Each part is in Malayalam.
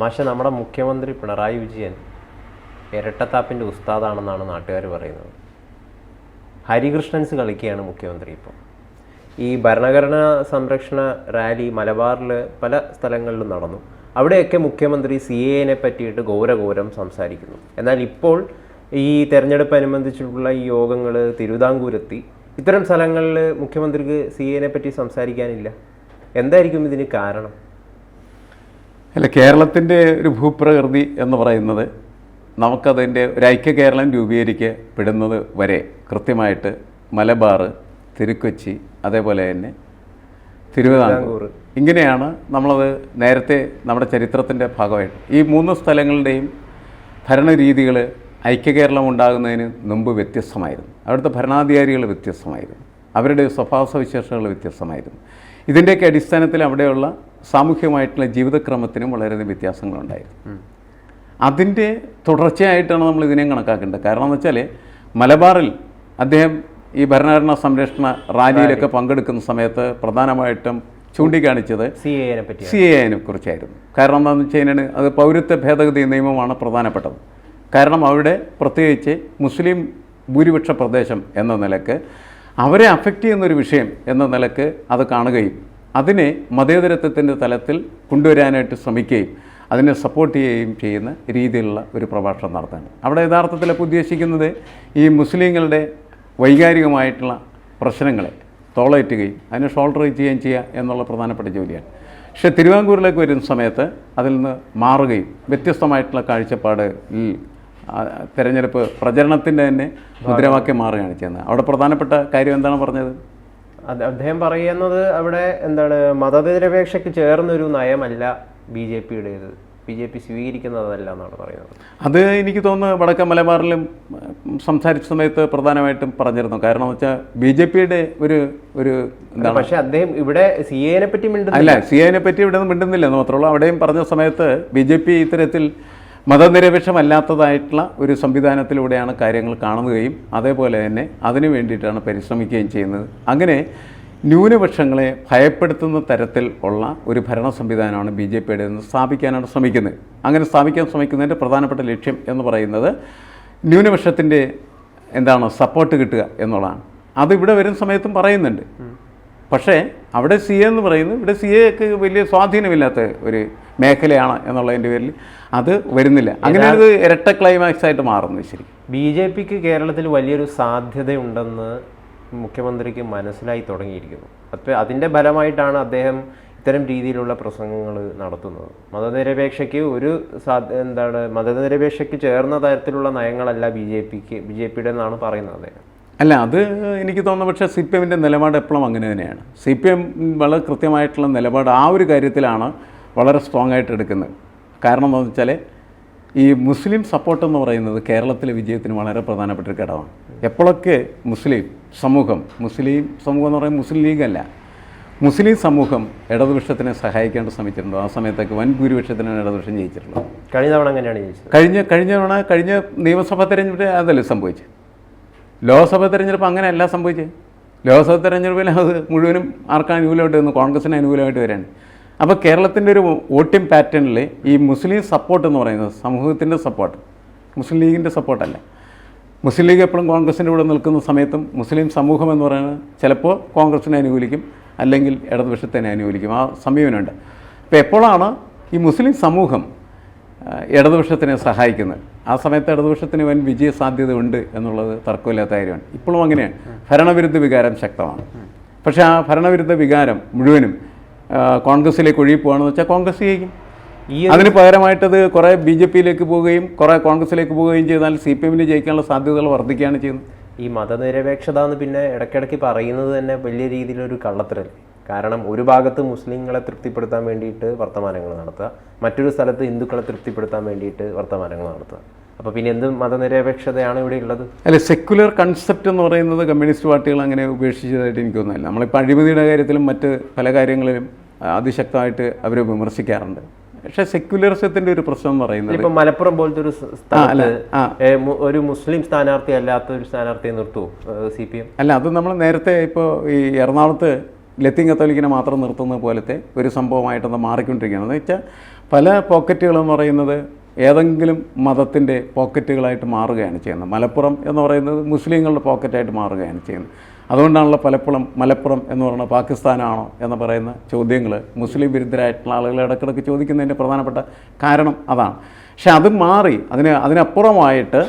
മാഷ നമ്മുടെ മുഖ്യമന്ത്രി പിണറായി വിജയൻ ഇരട്ടത്താപ്പിന്റെ ഉസ്താദാണെന്നാണ് നാട്ടുകാർ പറയുന്നത്. ഹരികൃഷ്ണൻസ് കളിക്കുകയാണ് മുഖ്യമന്ത്രി ഇപ്പോൾ ഈ ഭരണഘടനാ സംരക്ഷണ റാലി മലബാറിൽ പല സ്ഥലങ്ങളിലും നടന്നു. അവിടെയൊക്കെ മുഖ്യമന്ത്രി സി എനെ പറ്റിയിട്ട് ഘോരഘോരം സംസാരിക്കുന്നു. എന്നാൽ ഇപ്പോൾ ഈ തെരഞ്ഞെടുപ്പ് അനുബന്ധിച്ചിട്ടുള്ള ഈ യോഗങ്ങൾ തിരുവിതാംകൂരെത്തി. ഇത്തരം സ്ഥലങ്ങളിൽ മുഖ്യമന്ത്രിക്ക് സി എനെ പറ്റി സംസാരിക്കാനില്ല. എന്തായിരിക്കും ഇതിന് കാരണം? അല്ല കേരളത്തിന്റെ ഒരു ഭൂപ്രകൃതി എന്ന് പറയുന്നത് നമുക്കതിന്റെ ഒരു ഐക്യ കേരളം രൂപീകരിക്കപ്പെടുന്നത് വരെ കൃത്യമായിട്ട് മലബാർ തിരുക്കൊച്ചി അതേപോലെ തന്നെ തിരുവിതാംകൂർ. ഇങ്ങനെയാണ് നമ്മളത് നേരത്തെ നമ്മുടെ ചരിത്രത്തിന്റെ ഭാഗമായിട്ട്. ഈ മൂന്ന് സ്ഥലങ്ങളുടെയും ഭരണരീതികൾ ഐക്യ കേരളം ഉണ്ടാകുന്നതിന് മുമ്പ് വ്യത്യസ്തമായിരുന്നു. അവിടുത്തെ ഭരണാധികാരികൾ വ്യത്യസ്തമായിരുന്നു. അവരുടെ സ്വഭാവ സവിശേഷതകൾ വ്യത്യസ്തമായിരുന്നു. ഇതിന്റെയൊക്കെ അടിസ്ഥാനത്തിൽ അവിടെയുള്ള സാമൂഹ്യമായിട്ടുള്ള ജീവിതക്രമത്തിനും വളരെയധികം വ്യത്യാസങ്ങളുണ്ടായിരുന്നു. അതിന്റെ തുടർച്ചയായിട്ടാണ് നമ്മൾ ഇതിനെ കണക്കാക്കേണ്ടത്. കാരണം എന്ന് വെച്ചാൽ മലബാറിൽ അദ്ദേഹം ഈ ഭരണഘടനാ സംരക്ഷണ റാലിയിലൊക്കെ പങ്കെടുക്കുന്ന സമയത്ത് പ്രധാനമായിട്ടും ചൂണ്ടിക്കാണിച്ചത് സി എനെ പറ്റി സി എനെ കുറിച്ചായിരുന്നു കാരണം എന്താണെന്ന് വെച്ച് കഴിഞ്ഞാൽ അത് പൗരത്വ ഭേദഗതി നിയമമാണ് പ്രധാനപ്പെട്ടത്. കാരണം അവിടെ പ്രത്യേകിച്ച് മുസ്ലിം ഭൂരിപക്ഷ പ്രദേശം എന്ന നിലയ്ക്ക് അവരെ അഫക്റ്റ് ചെയ്യുന്നൊരു വിഷയം എന്ന നിലയ്ക്ക് അത് കാണുകയും അതിനെ മതേതരത്വത്തിന്റെ തലത്തിൽ കൊണ്ടുവരാനായിട്ട് ശ്രമിക്കുകയും അതിനെ സപ്പോർട്ട് ചെയ്യുകയും ചെയ്യുന്ന രീതിയിലുള്ള ഒരു പ്രഭാഷണം നടത്താണ് അവിടെ യഥാർത്ഥത്തിൽ ഉദ്ദേശിക്കുന്നത് ഈ മുസ്ലിങ്ങളുടെ വൈകാരികമായിട്ടുള്ള പ്രശ്നങ്ങളെ തോളേറ്റുകയും അതിനെ ഷോൾഡർ ചെയ്യുകയും ചെയ്യുക എന്നുള്ള പ്രധാനപ്പെട്ട ജോലിയാണ്. പക്ഷേ തിരുവാങ്കൂറിലേക്ക് വരുന്ന സമയത്ത് അതിൽ നിന്ന് മാറുകയും വ്യത്യസ്തമായിട്ടുള്ള കാഴ്ചപ്പാട് തെരഞ്ഞെടുപ്പ് പ്രചരണത്തിന്റെ തന്നെ മുദ്രാവാക്യം മാറുകയാണ് ചെയ്യുന്നത്. അവിടെ പ്രധാനപ്പെട്ട കാര്യം എന്താണ് പറഞ്ഞത്? അദ്ദേഹം പറയുന്നത് അവിടെ എന്താണ് മതനിരപേക്ഷയ്ക്ക് ചേർന്നൊരു നയമല്ല ബി ജെ പിയുടേത്. ബി ജെ പി സ്വീകരിക്കുന്നതല്ല എന്നാണ് പറയുന്നത്. അത് എനിക്ക് തോന്നുന്നു വടക്കൻ മലബാറിലും സംസാരിച്ച സമയത്ത് പ്രധാനമായിട്ടും പറഞ്ഞിരുന്നു. കാരണം എന്ന് വെച്ചാൽ ബി ജെ പിയുടെ ഒരു ഒരു എന്താണ് പക്ഷെ അദ്ദേഹം ഇവിടെ സി എനെ പറ്റി മിണ്ടുന്നില്ല. അല്ല സി എനെ പറ്റി ഇവിടെ നിന്ന് മിണ്ടുന്നില്ല. എന്ന് മാത്രമേ ഉള്ളൂ അവിടെയും പറഞ്ഞ സമയത്ത് ബി ജെ പി ഇത്തരത്തിൽ മതനിരപേക്ഷമല്ലാത്തതായിട്ടുള്ള ഒരു സംവിധാനത്തിലൂടെയാണ് കാര്യങ്ങൾ കാണുകയും അതേപോലെ തന്നെ അതിനു വേണ്ടിയിട്ടാണ് പരിശ്രമിക്കുകയും ചെയ്യുന്നത്. അങ്ങനെ ന്യൂനപക്ഷങ്ങളെ ഭയപ്പെടുത്തുന്ന തരത്തിൽ ഉള്ള ഒരു ഭരണ സംവിധാനമാണ് ബി ജെ പിയുടെ എന്ന് സ്ഥാപിക്കാനാണ് ശ്രമിക്കുന്നത്. അങ്ങനെ സ്ഥാപിക്കാൻ ശ്രമിക്കുന്നതിന്റെ പ്രധാനപ്പെട്ട ലക്ഷ്യം എന്ന് പറയുന്നത് ന്യൂനപക്ഷത്തിന്റെ എന്താണ് സപ്പോർട്ട് കിട്ടുക എന്നുള്ളതാണ്. അത് ഇവിടെ വരുന്ന സമയത്തും പറയുന്നുണ്ട്. പക്ഷേ അവിടെ സി എന്ന് പറയുന്നത് ഇവിടെ സി എക്ക് വലിയ സ്വാധീനമില്ലാത്ത ഒരു മേഖലയാണ് എന്നുള്ളതിന്റെ പേരിൽ അത് വരുന്നില്ല. അങ്ങനെ അത് ഇരട്ട ക്ലൈമാക്സ് ആയിട്ട് മാറുന്നു ശരി. ബി ജെ പിക്ക് കേരളത്തിൽ വലിയൊരു സാധ്യതയുണ്ടെന്ന് മുഖ്യമന്ത്രിക്ക് മനസ്സിലായി തുടങ്ങിയിരിക്കുന്നു. അപ്പോൾ അതിന്റെ ഫലമായിട്ടാണ് അദ്ദേഹം ഇത്തരം രീതിയിലുള്ള പ്രസംഗങ്ങൾ നടത്തുന്നത്. മതനിരപേക്ഷയ്ക്ക് ഒരു എന്താണ് മതനിരപേക്ഷയ്ക്ക് ചേർന്ന തരത്തിലുള്ള നയങ്ങളല്ല ബി ജെ പിക്ക് ബി ജെ പിയുടെ എന്നാണ് പറയുന്നത് അദ്ദേഹം. അല്ല അത് എനിക്ക് തോന്നുന്നു പക്ഷേ സി പി എമ്മിന്റെ നിലപാട് എപ്പോഴും അങ്ങനെ തന്നെയാണ്. സി പി എം വളരെ കൃത്യമായിട്ടുള്ള നിലപാട് ആ ഒരു കാര്യത്തിലാണ് വളരെ സ്ട്രോങ് ആയിട്ട് എടുക്കുന്നത്. കാരണം എന്താണെന്ന് വെച്ചാൽ ഈ മുസ്ലിം സപ്പോർട്ട് എന്ന് പറയുന്നത് കേരളത്തിലെ വിജയത്തിന് വളരെ പ്രധാനപ്പെട്ട ഒരു ഘടകമാണ്. എപ്പോഴൊക്കെ മുസ്ലിം സമൂഹം മുസ്ലിം സമൂഹം എന്ന് പറയുന്നത് മുസ്ലിം ലീഗല്ല മുസ്ലിം സമൂഹം ഇടതുപക്ഷത്തിനെ സഹായിക്കേണ്ട ശ്രമിച്ചിട്ടുണ്ടോ? ആ സമയത്തൊക്കെ വൻ ഭൂരിപക്ഷത്തിനാണ് ഇടതുപക്ഷം ജയിച്ചിട്ടുള്ളത്. കഴിഞ്ഞ തവണ എങ്ങനെയാണ് ജയിച്ചത്? കഴിഞ്ഞ കഴിഞ്ഞ തവണ കഴിഞ്ഞ നിയമസഭാ തെരഞ്ഞെടുപ്പ് അതല്ലേ സംഭവിച്ചത് ലോക്സഭ തെരഞ്ഞെടുപ്പ് അങ്ങനെയല്ല സംഭവിച്ചത് ലോക്സഭ തെരഞ്ഞെടുപ്പിൽ അത് മുഴുവനും ആർക്കാണ് അനുകൂലമായിട്ട് വന്നു? കോൺഗ്രസിന് അനുകൂലമായിട്ട് വരാണ് അപ്പോൾ കേരളത്തിന്റെ ഒരു വോട്ടിംഗ് പാറ്റേണിൽ ഈ മുസ്ലിം സപ്പോർട്ട് എന്ന് പറയുന്നത് സമൂഹത്തിന്റെ സപ്പോർട്ട് മുസ്ലിം ലീഗിന്റെ സപ്പോർട്ടല്ല മുസ്ലിം ലീഗ് എപ്പോഴും കോൺഗ്രസിന്റെ കൂടെ നിൽക്കുന്ന സമയത്തും മുസ്ലിം സമൂഹം എന്ന് പറയുന്നത് ചിലപ്പോൾ കോൺഗ്രസിനെ അനുകൂലിക്കും അല്ലെങ്കിൽ ഇടതുപക്ഷത്തിനെ അനുകൂലിക്കും. ആ സമീപനമുണ്ട് അപ്പോൾ എപ്പോഴാണ് ഈ മുസ്ലിം സമൂഹം ഇടതുപക്ഷത്തിനെ സഹായിക്കുന്നത്? ആ സമയത്ത് ഇടതുപക്ഷത്തിന് വൻ വിജയ സാധ്യത ഉണ്ട് എന്നുള്ളത് തർക്കമില്ലാത്ത കാര്യമാണ്. ഇപ്പോഴും അങ്ങനെയാണ്. ഭരണവിരുദ്ധ വികാരം ശക്തമാണ്. പക്ഷേ ആ ഭരണവിരുദ്ധ വികാരം മുഴുവനും കോൺഗ്രസിലേക്ക് ഒഴുകി പോകുകയാണെന്ന് വെച്ചാൽ കോൺഗ്രസ് ജയിക്കും. ഈ അതിന് പകരമായിട്ടത് കുറേ ബി ജെ പിയിലേക്ക് പോവുകയും കുറേ കോൺഗ്രസിലേക്ക് പോവുകയും ചെയ്താൽ സി പി എമ്മിന് ജയിക്കാനുള്ള സാധ്യതകൾ വർദ്ധിക്കുകയാണ് ചെയ്യുന്നത്. ഈ മതനിരപേക്ഷത എന്ന് പിന്നെ ഇടയ്ക്കിടയ്ക്ക് പറയുന്നത് തന്നെ വലിയ രീതിയിലൊരു കള്ളത്തരല്ലേ? കാരണം ഒരു ഭാഗത്ത് മുസ്ലിങ്ങളെ തൃപ്തിപ്പെടുത്താൻ വേണ്ടിയിട്ട് വർത്തമാനങ്ങൾ നടത്തുക മറ്റൊരു സ്ഥലത്ത് ഹിന്ദുക്കളെ തൃപ്തിപ്പെടുത്താൻ വേണ്ടിയിട്ട് വർത്തമാനങ്ങൾ നടത്തുക. അപ്പോൾ പിന്നെ എന്ത് മതനിരപേക്ഷതയാണ് ഇവിടെ ഉള്ളത്? അല്ല സെക്യുലർ കൺസെപ്റ്റ് എന്ന് പറയുന്നത് കമ്മ്യൂണിസ്റ്റ് പാർട്ടികൾ അങ്ങനെ ഉപേക്ഷിച്ചതായിട്ട് എനിക്ക് തോന്നുന്നില്ല നമ്മളിപ്പോൾ അഴിമതിയുടെ കാര്യത്തിലും മറ്റ് പല കാര്യങ്ങളിലും അതിശക്തമായിട്ട് അവർ വിമർശിക്കാറുണ്ട്. പക്ഷെ സെക്യുലറിസത്തിന്റെ ഒരു പ്രശ്നം പറയുന്നത് ഇപ്പൊ മലപ്പുറം പോലത്തെ ഒരു സ്ഥലത്ത് ഒരു മുസ്ലിം സ്ഥാനാർത്ഥി അല്ലാത്ത ഒരു സ്ഥാനാർത്ഥിയെ നിർത്തുമോ സി പി എം അല്ല അത് നമ്മൾ നേരത്തെ ഇപ്പോൾ ഈ എറണാകുളത്ത് ലത്തീൻ കത്തോലിക്കിനെ മാത്രം നിർത്തുന്ന പോലത്തെ ഒരു സംഭവമായിട്ടത് മാറിക്കൊണ്ടിരിക്കുകയാണ്. എന്ന് വെച്ചാൽ പല പോക്കറ്റുകളെന്ന് പറയുന്നത് ഏതെങ്കിലും മതത്തിന്റെ പോക്കറ്റുകളായിട്ട് മാറുകയാണ് ചെയ്യുന്നത്. മലപ്പുറം എന്ന് പറയുന്നത് മുസ്ലിങ്ങളുടെ പോക്കറ്റായിട്ട് മാറുകയാണ് ചെയ്യുന്നത്. അതുകൊണ്ടാണല്ലോ പലപ്പോഴും മലപ്പുറം എന്ന് പറയുന്നത് പാകിസ്ഥാനാണോ എന്ന് പറയുന്ന ചോദ്യങ്ങൾ മുസ്ലിം വിരുദ്ധരായിട്ടുള്ള ആളുകൾ ഇടയ്ക്കിടയ്ക്ക് ചോദിക്കുന്നതിന്റെ പ്രധാനപ്പെട്ട കാരണം അതാണ്. പക്ഷെ അത് മാറി അതിന് അതിനപ്പുറമായിട്ട്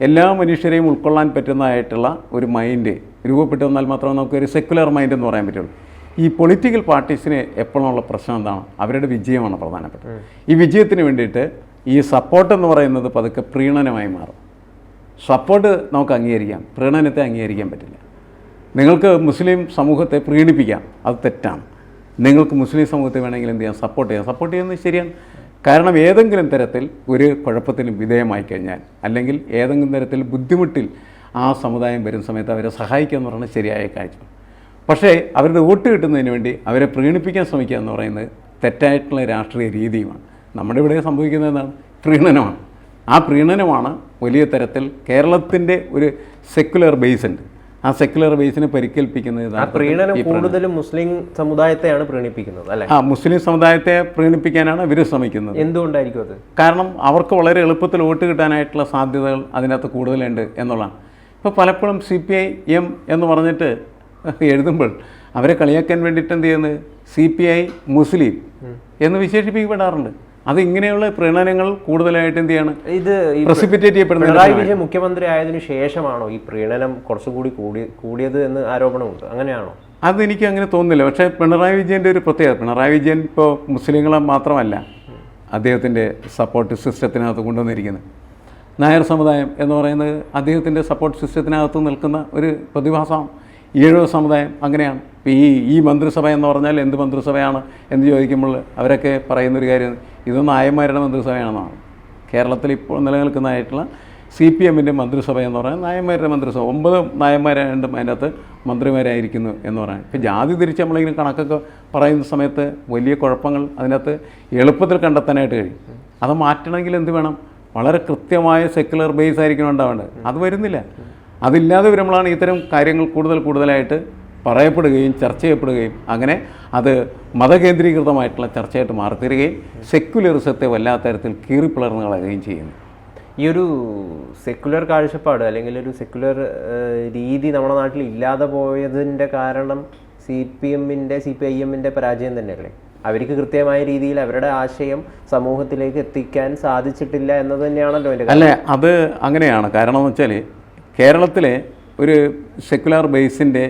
എല്ലാ മനുഷ്യരെയും ഉൾക്കൊള്ളാൻ പറ്റുന്നതായിട്ടുള്ള ഒരു മൈൻഡ് രൂപപ്പെട്ടു വന്നാൽ മാത്രമേ നമുക്ക് ഒരു സെക്കുലർ മൈൻഡ് എന്ന് പറയാൻ പറ്റുള്ളൂ. ഈ പൊളിറ്റിക്കൽ പാർട്ടീസിന് എപ്പോഴുള്ള പ്രശ്നം എന്താണ്? അവരുടെ വിജയമാണ് പ്രധാനപ്പെട്ടത്. ഈ വിജയത്തിന് വേണ്ടിയിട്ട് ഈ സപ്പോർട്ട് എന്ന് പറയുന്നത് പതുക്കെ പ്രീണനമായി മാറും. സപ്പോർട്ട് നമുക്ക് അംഗീകരിക്കാം പ്രീണനത്തെ അംഗീകരിക്കാൻ പറ്റില്ല. നിങ്ങൾക്ക് മുസ്ലിം സമൂഹത്തെ പ്രീണിപ്പിക്കാം. അത് തെറ്റാണ്. നിങ്ങൾക്ക് മുസ്ലിം സമൂഹത്തെ വേണമെങ്കിൽ എന്ത് ചെയ്യാം? സപ്പോർട്ട് ചെയ്യാം. സപ്പോർട്ട് ചെയ്യുന്നത് ശരിയാണ്. കാരണം ഏതെങ്കിലും തരത്തിൽ ഒരു കുഴപ്പത്തിന് വിധേയമായി കഴിഞ്ഞാൽ അല്ലെങ്കിൽ ഏതെങ്കിലും തരത്തിൽ ബുദ്ധിമുട്ടിൽ ആ സമുദായം വരുന്ന സമയത്ത് അവരെ സഹായിക്കുക എന്ന് പറയുന്നത് ശരിയായ കാഴ്ച പക്ഷേ അവരുടെ വോട്ട് കിട്ടുന്നതിന് വേണ്ടി അവരെ പ്രീണിപ്പിക്കാൻ ശ്രമിക്കുക എന്ന് പറയുന്നത് തെറ്റായിട്ടുള്ള രാഷ്ട്രീയ രീതിയുമാണ്. നമ്മുടെ ഇവിടെ സംഭവിക്കുന്നത് എന്താണ്? പ്രീണനമാണ്. ആ പ്രീണനമാണ് വലിയ തരത്തിൽ കേരളത്തിന്റെ ഒരു സെക്യുലർ ബേസ് ഉണ്ട്. ആ സെക്യുലർ ബേസിനെ പരിക്കേൽപ്പിക്കുന്നത് പ്രീണനം. കൂടുതലും മുസ്ലിം സമുദായത്തെയാണ് പ്രീണിപ്പിക്കുന്നത് അല്ലെ? ആ മുസ്ലിം സമുദായത്തെ പ്രീണിപ്പിക്കാനാണ് ഇവർ ശ്രമിക്കുന്നത്. എന്തുകൊണ്ടായിരിക്കും അത്? കാരണം അവർക്ക് വളരെ എളുപ്പത്തിൽ വോട്ട് കിട്ടാനായിട്ടുള്ള സാധ്യതകൾ അതിനകത്ത് കൂടുതലുണ്ട് എന്നുള്ളതാണ്. ഇപ്പോൾ പലപ്പോഴും സി പി ഐ എം എന്ന് പറഞ്ഞിട്ട് എഴുതുമ്പോൾ അവരെ കളിയാക്കാൻ വേണ്ടിയിട്ട് എന്ത് ചെയ്യുന്നത് സി പി ഐ മുസ്ലിം എന്ന് വിശേഷിപ്പിക്കപ്പെടാറുണ്ട്. അത് ഇങ്ങനെയുള്ള പ്രീണനങ്ങൾ കൂടുതലായിട്ട് എന്ത് ചെയ്യാണ്? ഇത് പ്രസിപ്പിറ്റേറ്റ് ചെയ്യപ്പെടുന്ന മുഖ്യമന്ത്രി ആയതിനു ശേഷമാണോ ഈ പ്രീണനം കുറച്ചുകൂടി കൂടി കൂടിയത് എന്ന് ആരോപണമുണ്ട് അങ്ങനെയാണോ? അതെനിക്ക് അങ്ങനെ തോന്നുന്നില്ല. പക്ഷേ പിണറായി വിജയന്റെ ഒരു പ്രത്യേകത പിണറായി വിജയൻ ഇപ്പോൾ മുസ്ലിങ്ങളെ മാത്രമല്ല അദ്ദേഹത്തിന്റെ സപ്പോർട്ട് സിസ്റ്റത്തിനകത്ത് കൊണ്ടുവന്നിരിക്കുന്നത്. നായർ സമുദായം എന്ന് പറയുന്നത് അദ്ദേഹത്തിന്റെ സപ്പോർട്ട് സിസ്റ്റത്തിനകത്ത് നിൽക്കുന്ന ഒരു പ്രതിഭാസം ഈഴവ സമുദായം അങ്ങനെയാണ്. ഇപ്പോൾ ഈ ഈ മന്ത്രിസഭ എന്ന് പറഞ്ഞാൽ എന്ത് മന്ത്രിസഭയാണ് എന്ന് ചോദിക്കുമ്പോൾ അവരൊക്കെ പറയുന്നൊരു കാര്യം ഇത് നായന്മാരുടെ മന്ത്രിസഭയാണെന്നാണ്. കേരളത്തിൽ ഇപ്പോൾ നിലനിൽക്കുന്നതായിട്ടുള്ള സി പി എമ്മിന്റെ മന്ത്രിസഭ എന്ന് പറഞ്ഞാൽ നായന്മാരുടെ മന്ത്രിസഭ. ഒമ്പത് നായന്മാരായിട്ട് അതിന്റെ അകത്ത് മന്ത്രിമാരായിരിക്കുന്നു എന്ന് പറയാം. ഇപ്പോൾ ജാതി തിരിച്ച് നമ്മളിങ്ങനെ കണക്കൊക്കെ പറയുന്ന സമയത്ത് വലിയ കുഴപ്പങ്ങൾ അതിനകത്ത് എളുപ്പത്തിൽ കണ്ടെത്താനായിട്ട് കഴിയും. അത് മാറ്റണമെങ്കിൽ എന്ത് വേണം? വളരെ കൃത്യമായ സെക്യുലർ ബേസ് ആയിരിക്കണം ഉണ്ടാവേണ്ടത്. അത് വരുന്നില്ല. അതില്ലാതെ വരുമ്പോഴാണ് ഇത്തരം കാര്യങ്ങൾ കൂടുതൽ കൂടുതലായിട്ട് പറയപ്പെടുകയും ചർച്ച ചെയ്യപ്പെടുകയും അങ്ങനെ അത് മതകേന്ദ്രീകൃതമായിട്ടുള്ള ചർച്ചയായിട്ട് മാറിത്തീരുകയും സെക്യുലറിസത്തെ വല്ലാത്ത തരത്തിൽ കീറിപ്പിളർന്ന് കളയുകയും ചെയ്യുന്നു. ഈ ഒരു സെക്യുലർ കാഴ്ചപ്പാട് അല്ലെങ്കിൽ ഒരു സെക്യുലർ രീതി നമ്മുടെ നാട്ടിൽ ഇല്ലാതെ പോയതിന്റെ കാരണം സി പി എമ്മിന്റെ സി പി ഐ എമ്മിന്റെ പരാജയം തന്നെയല്ലേ? അവർക്ക് കൃത്യമായ രീതിയിൽ അവരുടെ ആശയം സമൂഹത്തിലേക്ക് എത്തിക്കാൻ സാധിച്ചിട്ടില്ല എന്നത് തന്നെയാണല്ലോ എന്റെ അല്ല അത് അങ്ങനെയാണ്. കാരണം എന്ന് വെച്ചാൽ കേരളത്തിലെ ഒരു സെക്യുലർ ബേസിന്റെ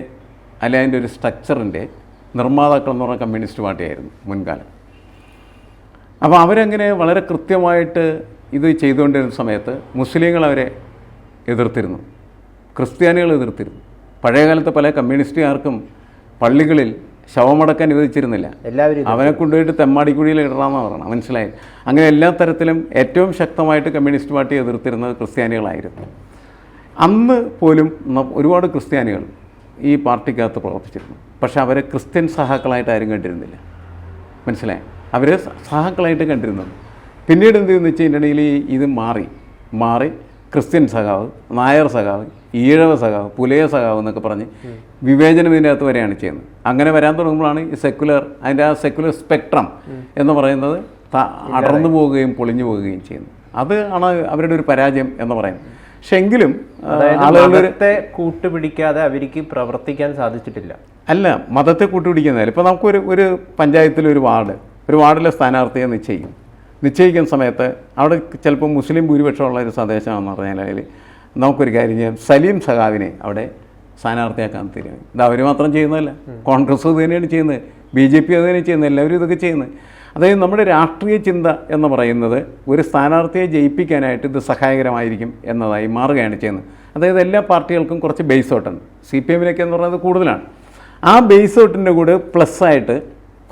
അല്ലെ അതിന്റെ ഒരു സ്ട്രക്ചറിന്റെ നിർമ്മാതാക്കൾ എന്ന് പറഞ്ഞ കമ്മ്യൂണിസ്റ്റ് പാർട്ടിയായിരുന്നു മുൻകാലം. അപ്പോൾ അവരങ്ങനെ വളരെ കൃത്യമായിട്ട് ഇത് ചെയ്തുകൊണ്ടിരുന്ന സമയത്ത് മുസ്ലിങ്ങൾ അവരെ എതിർത്തിരുന്നു. ക്രിസ്ത്യാനികൾ എതിർത്തിരുന്നു. പഴയകാലത്ത് പല കമ്മ്യൂണിസ്റ്റുകാർക്കും പള്ളികളിൽ ശവമടക്കാൻ അനുവദിച്ചിരുന്നില്ല എല്ലാവരും അവനെ കൊണ്ടുപോയിട്ട് തെമ്മാടിക്കുഴിയിൽ ഇടണമെന്നാണ് പറയണം മനസ്സിലായി? അങ്ങനെ എല്ലാ തരത്തിലും ഏറ്റവും ശക്തമായിട്ട് കമ്മ്യൂണിസ്റ്റ് പാർട്ടി എതിർത്തിരുന്നത് ക്രിസ്ത്യാനികളായിരുന്നു. അന്ന് പോലും ഒരുപാട് ക്രിസ്ത്യാനികൾ ഈ പാർട്ടിക്കകത്ത് പ്രവർത്തിച്ചിരുന്നു. പക്ഷെ അവരെ ക്രിസ്ത്യൻ സഹാക്കളായിട്ട് ആരും കണ്ടിരുന്നില്ല. മനസ്സിലായി? അവർ സഹാക്കളായിട്ട് കണ്ടിരുന്നത് പിന്നീട് എന്ത് ചെയ്യുന്നു ഈ ഇത് മാറി. മാറി ക്രിസ്ത്യൻ സഖാവ് നായർ സഖാവ് ഈഴവ സഖാവ് പുലയ സഖാവ് എന്നൊക്കെ പറഞ്ഞ് വിവേചനം ഇതിന്റെ അകത്ത് വരെയാണ് ചെയ്യുന്നത്. അങ്ങനെ വരാൻ തുടങ്ങുമ്പോഴാണ് ഈ സെക്കുലർ അതിന്റെ ആ സെക്കുലർ സ്പെക്ട്രം എന്ന് പറയുന്നത് അടർന്നു പോവുകയും പൊളിഞ്ഞു പോവുകയും ചെയ്യുന്നത്. അത് ആണ് അവരുടെ ഒരു പരാജയം എന്ന് പറയുന്നത്. പക്ഷെ എങ്കിലും മതത്തെ കൂട്ടുപിടിക്കാതെ അവർക്ക് പ്രവർത്തിക്കാൻ സാധിച്ചിട്ടില്ല. അല്ല മതത്തെ കൂട്ടുപിടിക്കുന്നതല്ല ഇപ്പോൾ നമുക്കൊരു ഒരു പഞ്ചായത്തിലെ ഒരു വാർഡ് ഒരു വാർഡിലെ സ്ഥാനാർത്ഥിയെ നിശ്ചയിക്കും. നിശ്ചയിക്കുന്ന സമയത്ത് അവിടെ ചിലപ്പോൾ മുസ്ലിം ഭൂരിപക്ഷമുള്ള ഒരു സന്ദേശമാണെന്ന് പറഞ്ഞാൽ അതിൽ നമുക്കൊരു കാര്യം ചെയ്യാം. സലീം സഖാവിനെ അവിടെ സ്ഥാനാർത്ഥിയാക്കാൻ തീരുമാനം ഇത് അവർ മാത്രം ചെയ്യുന്നതല്ല. കോൺഗ്രസ് ഇത് തന്നെയാണ് ചെയ്യുന്നത്. ബി ജെ പി അത് തന്നെയാണ് ചെയ്യുന്നത്. എല്ലാവരും ഇതൊക്കെ ചെയ്യുന്നത്. അതായത് നമ്മുടെ രാഷ്ട്രീയ ചിന്ത എന്ന് പറയുന്നത് ഒരു സ്ഥാനാർത്ഥിയെ ജയിപ്പിക്കാനായിട്ട് ഇത് സഹായകരമായിരിക്കും എന്നതായി മാറുകയാണ് ചെയ്യുന്നത്. അതായത് എല്ലാ പാർട്ടികൾക്കും കുറച്ച് ബേസ് ഔട്ടുണ്ട് സി പി എമ്മിലൊക്കെ എന്ന് പറയുന്നത് കൂടുതലാണ്. ആ ബേസ് ഔട്ടിന്റെ കൂടെ പ്ലസ് ആയിട്ട്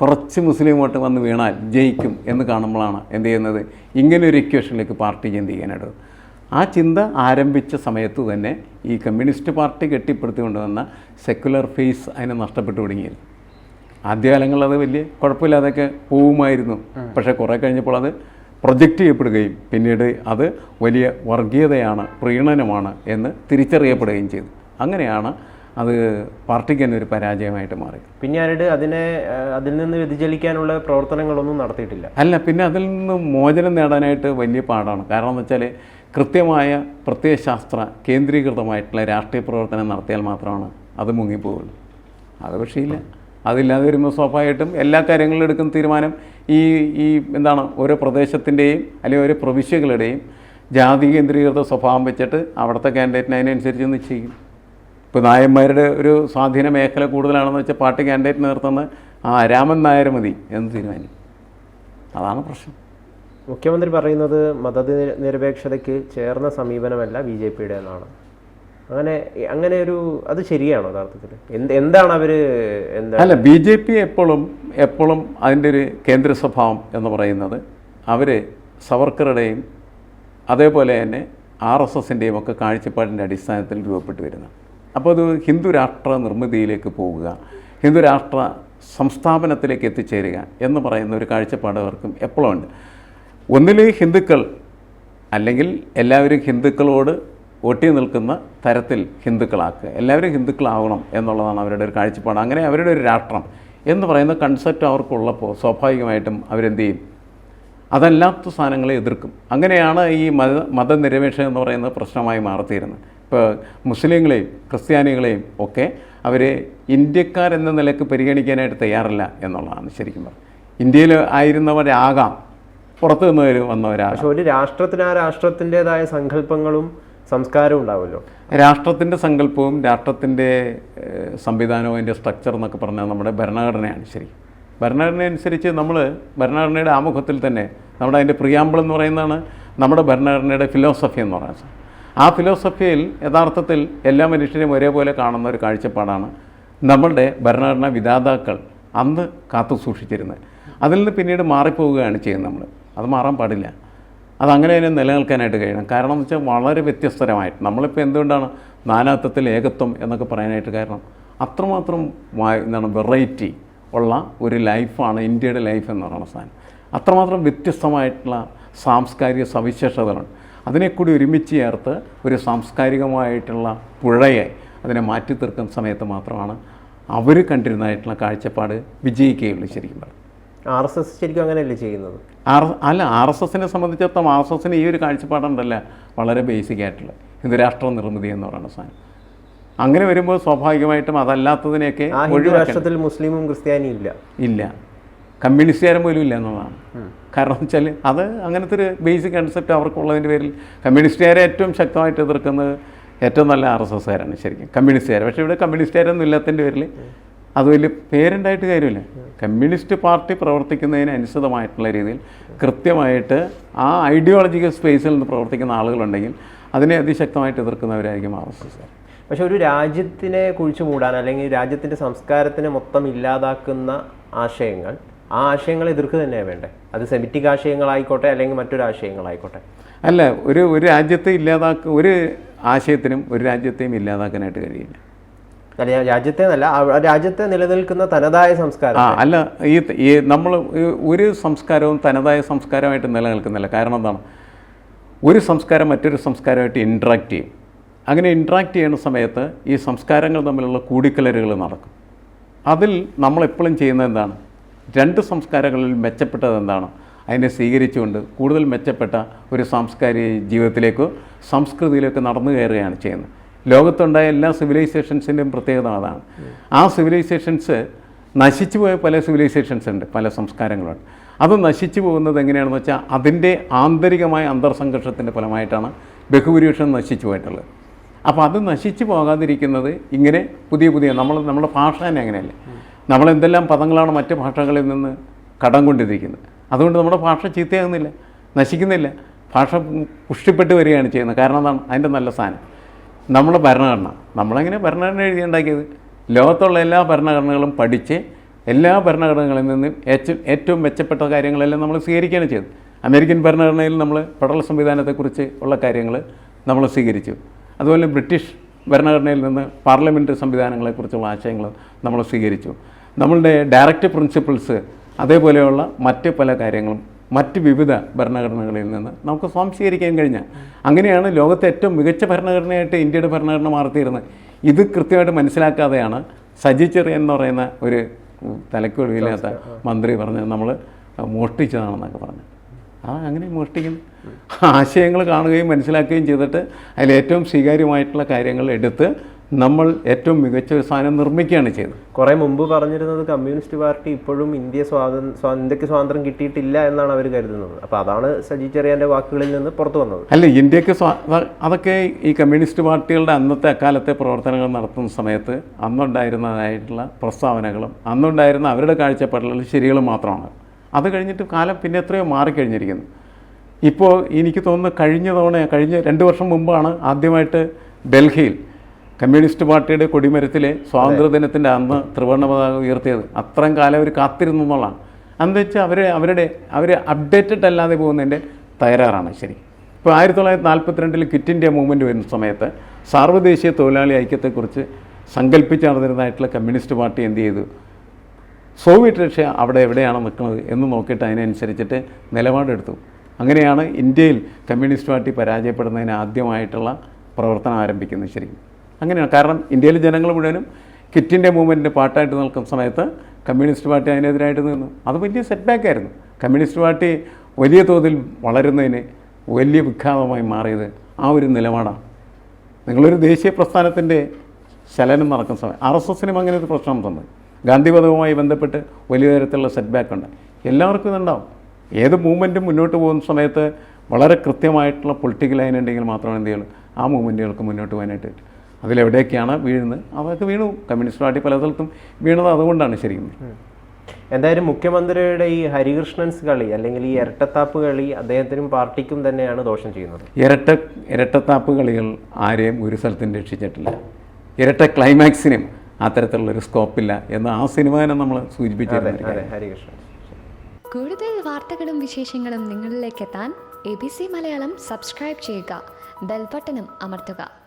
കുറച്ച് മുസ്ലിം വോട്ട് വന്ന് വീണാൽ ജയിക്കും എന്ന് കാണുമ്പോഴാണ് എന്ത് ചെയ്യുന്നത്? ഇങ്ങനെ ഒരു ഇക്വേഷനിലേക്ക് പാർട്ടി ചിന്തിക്കാനായിട്ട് ആ ചിന്ത ആരംഭിച്ച സമയത്ത് തന്നെ ഈ കമ്മ്യൂണിസ്റ്റ് പാർട്ടി കെട്ടിപ്പടുത്തിക്കൊണ്ടുവന്ന സെക്കുലർ ഫേസ് അതിനെ നഷ്ടപ്പെട്ടു തുടങ്ങിയിരുന്നു ആദ്യകാലങ്ങളിൽ അത് വലിയ കുഴപ്പമില്ലാതെയൊക്കെ പോവുമായിരുന്നു. പക്ഷേ കുറേ കഴിഞ്ഞപ്പോൾ അത് പ്രൊജക്റ്റ് ചെയ്യപ്പെടുകയും പിന്നീട് അത് വലിയ വർഗീയതയാണ് പ്രീണനമാണ് എന്ന് തിരിച്ചറിയപ്പെടുകയും ചെയ്തു. അങ്ങനെയാണ് അത് പാർട്ടിക്ക് തന്നെ ഒരു പരാജയമായിട്ട് മാറി പിന്നീട് അതിനെ അതിൽ നിന്ന് വ്യതിചലിക്കാനുള്ള പ്രവർത്തനങ്ങളൊന്നും നടത്തിയിട്ടില്ല. അല്ല പിന്നെ അതിൽ നിന്ന് മോചനം നേടാനായിട്ട് വലിയ പാടാണ്. കാരണം എന്ന് വെച്ചാൽ കൃത്യമായ പ്രത്യയശാസ്ത്ര കേന്ദ്രീകൃതമായിട്ടുള്ള രാഷ്ട്രീയ പ്രവർത്തനം നടത്തിയാൽ മാത്രമാണ് അത് മുങ്ങിപ്പോവുള്ളൂ. അത് പക്ഷേ ഇല്ല. അതില്ലാതെ വരുമ്പോൾ സ്വാഭാവികമായിട്ടും എല്ലാ കാര്യങ്ങളിലും എടുക്കുന്ന തീരുമാനം ഈ ഈ എന്താണ് ഓരോ പ്രദേശത്തിന്റെയും അല്ലെങ്കിൽ ഓരോ പ്രവിശ്യകളുടെയും ജാതി കേന്ദ്രീകൃത സ്വഭാവം വെച്ചിട്ട് അവിടുത്തെ ക്യാൻഡിഡേറ്റിന് അതിനനുസരിച്ച് നിശ്ചയിക്കും ഇപ്പോൾ നായന്മാരുടെ ഒരു സ്വാധീന മേഖല കൂടുതലാണെന്ന് വെച്ചാൽ പാർട്ടി ക്യാൻഡിഡേറ്റ് നിർത്തുന്ന ആ രാമൻ നായർ മതി എന്ന് തീരുമാനിക്കും. അതാണ് പ്രശ്നം. മുഖ്യമന്ത്രി പറയുന്നത് മതനിരപേക്ഷതയ്ക്ക് ചേർന്ന സമീപനമല്ല ബി ജെ പിയുടെ എന്നാണ് അങ്ങനെ അങ്ങനെ ഒരു അത് ശരിയാണോ യഥാർത്ഥത്തിൽ എന്ത് എന്താണ് അവർ എന്താ അല്ല ബി ജെ പി എപ്പോഴും എപ്പോഴും അതിന്റെ ഒരു കേന്ദ്ര സ്വഭാവം എന്ന് പറയുന്നത് അവർ സവർക്കറുടെയും അതേപോലെ തന്നെ ആർ എസ് എസിന്റെയും ഒക്കെ കാഴ്ചപ്പാടിന്റെ അടിസ്ഥാനത്തിൽ രൂപപ്പെട്ടു വരുന്നത് അപ്പോൾ അത് ഹിന്ദു രാഷ്ട്ര നിർമ്മിതിയിലേക്ക് പോവുക ഹിന്ദു രാഷ്ട്ര സംസ്ഥാപനത്തിലേക്ക് എത്തിച്ചേരുക എന്ന് പറയുന്ന ഒരു കാഴ്ചപ്പാട് അവർക്കും എപ്പോഴും ഉണ്ട്. ഒന്നിലേ ഹിന്ദുക്കൾ അല്ലെങ്കിൽ എല്ലാവരും ഹിന്ദുക്കളോട് ഒട്ടി നിൽക്കുന്ന തരത്തിൽ ഹിന്ദുക്കളാക്കുക. എല്ലാവരും ഹിന്ദുക്കളാവണം എന്നുള്ളതാണ് അവരുടെ ഒരു കാഴ്ചപ്പാട്. അങ്ങനെ അവരുടെ ഒരു രാഷ്ട്രം എന്ന് പറയുന്ന കൺസെപ്റ്റ് അവർക്കുള്ളപ്പോൾ സ്വാഭാവികമായിട്ടും അവരെന്ത് ചെയ്യും? അതല്ലാത്ത സാധനങ്ങളെ എതിർക്കും. അങ്ങനെയാണ് ഈ മത മതനിരപേക്ഷ എന്ന് പറയുന്ന പ്രശ്നമായി മാറിത്തീരുന്നത്. ഇപ്പോൾ മുസ്ലിങ്ങളെയും ക്രിസ്ത്യാനികളെയും ഒക്കെ അവർ ഇന്ത്യക്കാരെന്ന നിലയ്ക്ക് പരിഗണിക്കാനായിട്ട് തയ്യാറല്ല എന്നുള്ളതാണ് ശരിക്കും ഇന്ത്യയിൽ ആയിരുന്നവരാകാം പുറത്തു നിന്നവർ വന്നവരാകാം. പക്ഷെ ഒരു രാഷ്ട്രത്തിന് ആ രാഷ്ട്രത്തിന്റെതായ സങ്കല്പങ്ങളും സംസ്കാരവും ഉണ്ടാവുമല്ലോ. രാഷ്ട്രത്തിന്റെ സങ്കല്പവും രാഷ്ട്രത്തിന്റെ സംവിധാനവും അതിന്റെ സ്ട്രക്ചർ എന്നൊക്കെ പറഞ്ഞാൽ നമ്മുടെ ഭരണഘടനയാണ് ശരി. ഭരണഘടന അനുസരിച്ച് നമ്മൾ ഭരണഘടനയുടെ ആമുഖത്തിൽ തന്നെ നമ്മുടെ അതിന്റെ പ്രിയാമ്പിൾ എന്ന് പറയുന്നതാണ് നമ്മുടെ ഭരണഘടനയുടെ ഫിലോസഫി എന്ന് പറയുന്നത്. ആ ഫിലോസഫിയിൽ യഥാർത്ഥത്തിൽ എല്ലാ മനുഷ്യരെയും ഒരേപോലെ കാണുന്ന ഒരു കാഴ്ചപ്പാടാണ് നമ്മളുടെ ഭരണഘടനാ വിധാതാക്കൾ അന്ന് കാത്തു സൂക്ഷിച്ചിരുന്നത് അതിൽ നിന്ന് പിന്നീട് മാറിപ്പോവുകയാണ് ചെയ്യുന്നത് നമ്മൾ അത് മാറാൻ പാടില്ല. അതങ്ങനെ തന്നെ നിലനിൽക്കാനായിട്ട് കഴിയണം. കാരണം എന്ന് വെച്ചാൽ വളരെ വ്യത്യസ്തരമായിട്ട് നമ്മളിപ്പോൾ എന്തുകൊണ്ടാണ് നാനാത്വത്തിൽ ഏകത്വം എന്നൊക്കെ പറയാനായിട്ട് കാരണം അത്രമാത്രം എന്താണ് വെറൈറ്റി ഉള്ള ഒരു ലൈഫാണ് ഇന്ത്യയുടെ ലൈഫ് എന്ന് പറയുന്ന സാധനം. അത്രമാത്രം വ്യത്യസ്തമായിട്ടുള്ള സാംസ്കാരിക സവിശേഷതകളുണ്ട്. അതിനെ കൂടി ഒരുമിച്ച് ചേർത്ത് ഒരു സാംസ്കാരികമായിട്ടുള്ള പുഴയെ അതിനെ മാറ്റി തീർക്കുന്ന സമയത്ത് മാത്രമാണ് അവർ കണ്ടിരുന്നതായിട്ടുള്ള കാഴ്ചപ്പാട് വിജയിക്കുകയുള്ളൂ ശരിക്കും പറഞ്ഞു ആർ എസ് എസ് ശരിക്കും അങ്ങനെയല്ലേ ചെയ്യുന്നത്? ആർ അല്ല ആർ എസ് എസിനെ സംബന്ധിച്ചിടത്തോളം ആർ എസ് എസിന് ഈ ഒരു കാഴ്ചപ്പാടുണ്ടല്ല? വളരെ ബേസിക് ആയിട്ടുള്ള ഇത് രാഷ്ട്ര നിർമ്മിതി എന്ന് പറയുന്ന സാധനം. അങ്ങനെ വരുമ്പോൾ സ്വാഭാവികമായിട്ടും അതല്ലാത്തതിനെയൊക്കെ രാഷ്ട്രത്തിൽ മുസ്ലിമും ക്രിസ്ത്യാനിയും ഇല്ല. ഇല്ല. കമ്മ്യൂണിസ്റ്റുകാരും പോലും ഇല്ല എന്നുള്ളതാണ്. കാരണം വെച്ചാൽ അത് അങ്ങനത്തെ ഒരു ബേസിക് കൺസെപ്റ്റ് അവർക്കുള്ളതിന്റെ പേരിൽ കമ്മ്യൂണിസ്റ്റുകാരെ ഏറ്റവും ശക്തമായിട്ട് എതിർക്കുന്നത് ഏറ്റവും നല്ല ആർ എസ് എസ്സുകാരാണ് ശരിക്കും. കമ്മ്യൂണിസ്റ്റുകാർ പക്ഷേ ഇവിടെ കമ്മ്യൂണിസ്റ്റുകാരൊന്നും ഇല്ലാത്തതിന്റെ പേരിൽ അത് വലിയ പേരുണ്ടായിട്ട് കാര്യമില്ല. കമ്മ്യൂണിസ്റ്റ് പാർട്ടി പ്രവർത്തിക്കുന്നതിന് അനുസൃതമായിട്ടുള്ള രീതിയിൽ കൃത്യമായിട്ട് ആ ഐഡിയോളജിക്കൽ സ്പേസിൽ നിന്ന് പ്രവർത്തിക്കുന്ന ആളുകളുണ്ടെങ്കിൽ അതിനെ അതിശക്തമായിട്ട് എതിർക്കുന്നവരായിരിക്കും ആർ എസ് എസ്സുകാർ പക്ഷെ ഒരു രാജ്യത്തിനെ കുഴിച്ചു മൂടാൻ അല്ലെങ്കിൽ രാജ്യത്തിന്റെ സംസ്കാരത്തിനെ മൊത്തം ഇല്ലാതാക്കുന്ന ആശയങ്ങൾ ആ ആശയങ്ങൾ എതിർക്കുക തന്നെയാണ് വേണ്ടേ? അത് സെമിറ്റിക് ആശയങ്ങളായിക്കോട്ടെ അല്ലെങ്കിൽ മറ്റൊരു ആശയങ്ങളായിക്കോട്ടെ? അല്ല ഒരു ഒരു രാജ്യത്തെ ഇല്ലാതാക്ക ഒരു ആശയത്തിനും ഒരു രാജ്യത്തെയും ഇല്ലാതാക്കാനായിട്ട് കഴിയില്ല. രാജ്യത്തെ ആ രാജ്യത്തെ നിലനിൽക്കുന്ന തനതായ സംസ്കാരം. അല്ല ഈ ഈ നമ്മൾ ഒരു സംസ്കാരവും തനതായ സംസ്കാരമായിട്ട് നിലനിൽക്കുന്നില്ല. കാരണം എന്താണ്? ഒരു സംസ്കാരം മറ്റൊരു സംസ്കാരമായിട്ട് ഇൻട്രാക്ട് ചെയ്യും. അങ്ങനെ ഇൻട്രാക്ട് ചെയ്യുന്ന സമയത്ത് ഈ സംസ്കാരങ്ങൾ തമ്മിലുള്ള കൂടിക്കലരുകൾ നടക്കും. അതിൽ നമ്മളെപ്പോഴും ചെയ്യുന്നത് എന്താണ്? രണ്ട് സംസ്കാരങ്ങളിൽ മെച്ചപ്പെട്ടത് എന്താണ്? അതിനെ സ്വീകരിച്ചുകൊണ്ട് കൂടുതൽ മെച്ചപ്പെട്ട ഒരു സാംസ്കാരിക ജീവിതത്തിലേക്കോ സംസ്കൃതിയിലേക്കോ നടന്നു കയറുകയാണ് ചെയ്യുന്നത്. ലോകത്തുണ്ടായ എല്ലാ സിവിലൈസേഷൻസിന്റെയും പ്രത്യേകത അതാണ്. ആ സിവിലൈസേഷൻസ് നശിച്ചു പോയ പല സിവിലൈസേഷൻസ് ഉണ്ട് പല സംസ്കാരങ്ങളുണ്ട്. അത് നശിച്ചു പോകുന്നത് എങ്ങനെയാണെന്ന് വെച്ചാൽ അതിന്റെ ആന്തരികമായ അന്തർസംഘർഷത്തിന്റെ ഫലമായിട്ടാണ് ബഹുഭൂരിപക്ഷം നശിച്ചു പോയിട്ടുള്ളത്. അപ്പോൾ അത് നശിച്ചു പോകാതിരിക്കുന്നത് ഇങ്ങനെ പുതിയ പുതിയ നമ്മൾ നമ്മുടെ ഭാഷ തന്നെ അങ്ങനെയല്ലേ? നമ്മൾ എന്തെല്ലാം പദങ്ങളാണ് മറ്റ് ഭാഷകളിൽ നിന്ന് കടം കൊണ്ടിരിക്കുന്നത്? അതുകൊണ്ട് നമ്മുടെ ഭാഷ ചീത്തയാകുന്നില്ല നശിക്കുന്നില്ല. ഭാഷ പുഷ്ടിപ്പെട്ട് വരികയാണ് ചെയ്യുന്നത്. കാരണം എന്താണ്? അതിന്റെ നല്ല സാധനം. നമ്മുടെ ഭരണഘടന. നമ്മളെങ്ങനെ ഭരണഘടന എഴുതിയുണ്ടാക്കിയത്? ലോകത്തുള്ള എല്ലാ ഭരണഘടനകളും പഠിച്ച് എല്ലാ ഭരണഘടനകളിൽ നിന്നും ഏറ്റവും ഏറ്റവും മെച്ചപ്പെട്ട കാര്യങ്ങളെല്ലാം നമ്മൾ സ്വീകരിക്കുകയാണ് ചെയ്തത്. അമേരിക്കൻ ഭരണഘടനയിൽ നമ്മൾ ഫെഡറൽ സംവിധാനത്തെക്കുറിച്ച് ഉള്ള കാര്യങ്ങൾ നമ്മൾ സ്വീകരിച്ചു. അതുപോലെ ബ്രിട്ടീഷ് ഭരണഘടനയിൽ നിന്ന് പാർലമെന്റ് സംവിധാനങ്ങളെക്കുറിച്ചുള്ള ആശയങ്ങൾ നമ്മൾ സ്വീകരിച്ചു. നമ്മളുടെ ഡയറക്റ്റ് പ്രിൻസിപ്പിൾസ് അതേപോലെയുള്ള മറ്റ് പല കാര്യങ്ങളും മറ്റ് വിവിധ ഭരണഘടനകളിൽ നിന്ന് നമുക്ക് സ്വാംശീകരിക്കാൻ കഴിഞ്ഞ. അങ്ങനെയാണ് ലോകത്തെ ഏറ്റവും മികച്ച ഭരണഘടനയായിട്ട് ഇന്ത്യയുടെ ഭരണഘടന മാറിത്തീരുന്നത്. ഇത് കൃത്യമായിട്ട് മനസ്സിലാക്കാതെയാണ് സജി ചെറിയൻ എന്ന് പറയുന്ന ഒരു തലക്കൊഴിവില്ലാത്ത മന്ത്രി പറഞ്ഞത് നമ്മൾ മോഷ്ടിച്ചതാണെന്നൊക്കെ പറഞ്ഞു ആ അങ്ങനെ മോഷ്ടിക്കുന്നു. ആശയങ്ങൾ കാണുകയും മനസ്സിലാക്കുകയും ചെയ്തിട്ട് അതിൽ ഏറ്റവും സ്വീകാര്യമായിട്ടുള്ള കാര്യങ്ങൾ എടുത്ത് നമ്മൾ ഏറ്റവും മികച്ച ഒരു സാധനം നിർമ്മിക്കുകയാണ് ചെയ്തത് കുറെ മുമ്പ് പറഞ്ഞിരുന്നത് കമ്മ്യൂണിസ്റ്റ് പാർട്ടി ഇപ്പോഴും ഇന്ത്യ സ്വാതന്ത്ര്യ സ്വാ- ഇന്ത്യയ്ക്ക് സ്വാതന്ത്ര്യം കിട്ടിയിട്ടില്ല എന്നാണ് അവർ കരുതുന്നത്. അപ്പൊ അതാണ് സജി ചെറിയാന്റെ വാക്കുകളിൽ നിന്ന് പുറത്തു വന്നത്. അല്ല ഇന്ത്യയ്ക്ക് അതൊക്കെ ഈ കമ്മ്യൂണിസ്റ്റ് പാർട്ടികളുടെ അന്നത്തെ അക്കാലത്തെ പ്രവർത്തനങ്ങൾ നടത്തുന്ന സമയത്ത് അന്നുണ്ടായിരുന്നതായിട്ടുള്ള പ്രസ്താവനകളും അന്നുണ്ടായിരുന്ന അവരുടെ കാഴ്ചപ്പാടുകളും ശരികളും മാത്രമാണ്. അത് കഴിഞ്ഞിട്ട് കാലം പിന്നെ എത്രയോ മാറിക്കഴിഞ്ഞിരിക്കുന്നു. ഇപ്പോൾ എനിക്ക് തോന്നുന്നു കഴിഞ്ഞ തവണ കഴിഞ്ഞ രണ്ട് വർഷം മുമ്പാണ് ആദ്യമായിട്ട് ഡൽഹിയിൽ കമ്മ്യൂണിസ്റ്റ് പാർട്ടിയുടെ കൊടിമരത്തിലെ സ്വാതന്ത്ര്യദിനത്തിന്റെ അന്ന് ത്രിവർണ പതാക ഉയർത്തിയത്. അത്രയും കാലം അവർ കാത്തിരുന്നു എന്നുള്ളതാണ്. എന്താ വെച്ചാൽ അവർ അവരുടെ അവർ അപ്ഡേറ്റഡ് അല്ലാതെ പോകുന്നതിന്റെ തയ്യാറാണ് ശരി. ഇപ്പോൾ ആയിരത്തി തൊള്ളായിരത്തി നാൽപ്പത്തിരണ്ടിൽ ക്വിറ്റ് ഇന്ത്യ മൂവ്മെന്റ് വരുന്ന സമയത്ത് സാർവദേശീയ തൊഴിലാളി ഐക്യത്തെക്കുറിച്ച് സങ്കല്പിച്ച് നടന്നിരുന്നതായിട്ടുള്ള കമ്മ്യൂണിസ്റ്റ് പാർട്ടി എന്ത് ചെയ്തു? സോവിയറ്റ് റഷ്യ അവിടെ എവിടെയാണ് നിൽക്കുന്നത് എന്ന് നോക്കിയിട്ട് അതിനനുസരിച്ചിട്ട് നിലപാടെടുത്തു. അങ്ങനെയാണ് ഇന്ത്യയിൽ കമ്മ്യൂണിസ്റ്റ് പാർട്ടി പരാജയപ്പെടുന്നതിന് ആദ്യമായിട്ടുള്ള പ്രവർത്തനം ആരംഭിക്കുന്നത് ശരിക്കും അങ്ങനെയാണ്. കാരണം ഇന്ത്യയിലെ ജനങ്ങൾ മുഴുവനും ക്വിറ്റ് ഇന്ത്യ മൂവ്മെന്റിന്റെ പാട്ടായിട്ട് നിൽക്കുന്ന സമയത്ത് കമ്മ്യൂണിസ്റ്റ് പാർട്ടി അതിനെതിരായിട്ട് നിന്നു. അത് വലിയ സെറ്റ് ബാക്ക് ആയിരുന്നു. കമ്മ്യൂണിസ്റ്റ് പാർട്ടി വലിയ തോതിൽ വളരുന്നതിന് വലിയ വിഘാതമായി മാറിയത് ആ ഒരു നിലപാടാണ്. നിങ്ങളൊരു ദേശീയ പ്രസ്ഥാനത്തിന്റെ ശലനം നടക്കുന്ന സമയം ആർ എസ് എസിനും അങ്ങനെ ഒരു പ്രശ്നം തന്നെ ഗാന്ധിവധവുമായി ബന്ധപ്പെട്ട് വലിയ തരത്തിലുള്ള സെറ്റ് ബാക്ക് ഉണ്ട്. എല്ലാവർക്കും ഇതുണ്ടാവും. ഏത് മൂവ്മെന്റും മുന്നോട്ട് പോകുന്ന സമയത്ത് വളരെ കൃത്യമായിട്ടുള്ള പൊളിറ്റിക്കൽ ലൈൻ ഉണ്ടെങ്കിൽ മാത്രമാണ് എന്ത് ചെയ്യുള്ളൂ? ആ മൂവ്മെന്റുകൾക്ക് മുന്നോട്ട് പോകാനായിട്ട്. അതിലെവിടെയൊക്കെയാണ് വീഴുന്നത്? അതൊക്കെ വീണു. കമ്മ്യൂണിസ്റ്റ് പാർട്ടി പല സ്ഥലത്തും വീണത് അതുകൊണ്ടാണ് ശരിക്കും. എന്തായാലും മുഖ്യമന്ത്രിയുടെ ഈ ഹരികൃഷ്ണൻസ് കളി അല്ലെങ്കിൽ ഈ ഇരട്ടത്താപ്പ് കളി അദ്ദേഹത്തിനും പാർട്ടിക്കും തന്നെയാണ് ദോഷം ചെയ്യുന്നത്. ഇരട്ട ഇരട്ടത്താപ്പ് കളികൾ ആരെയും ഒരു സ്ഥലത്തും രക്ഷിച്ചിട്ടില്ല. ഇരട്ട ക്ലൈമാക്സിനും അത്തരത്തിലുള്ളൊരു സ്കോപ്പില്ല എന്ന് ആ സിനിമ തന്നെ നമ്മൾ സൂചിപ്പിച്ചിരുന്നു ഹരികൃഷ്ണൻ. കൂടുതൽ വാർത്തകളും വിശേഷങ്ങളും നിങ്ങളിലേക്ക് എത്താൻ A B C Malayalam subscribe ചെയ്യുക. ബെൽബട്ടനും അമർത്തുക.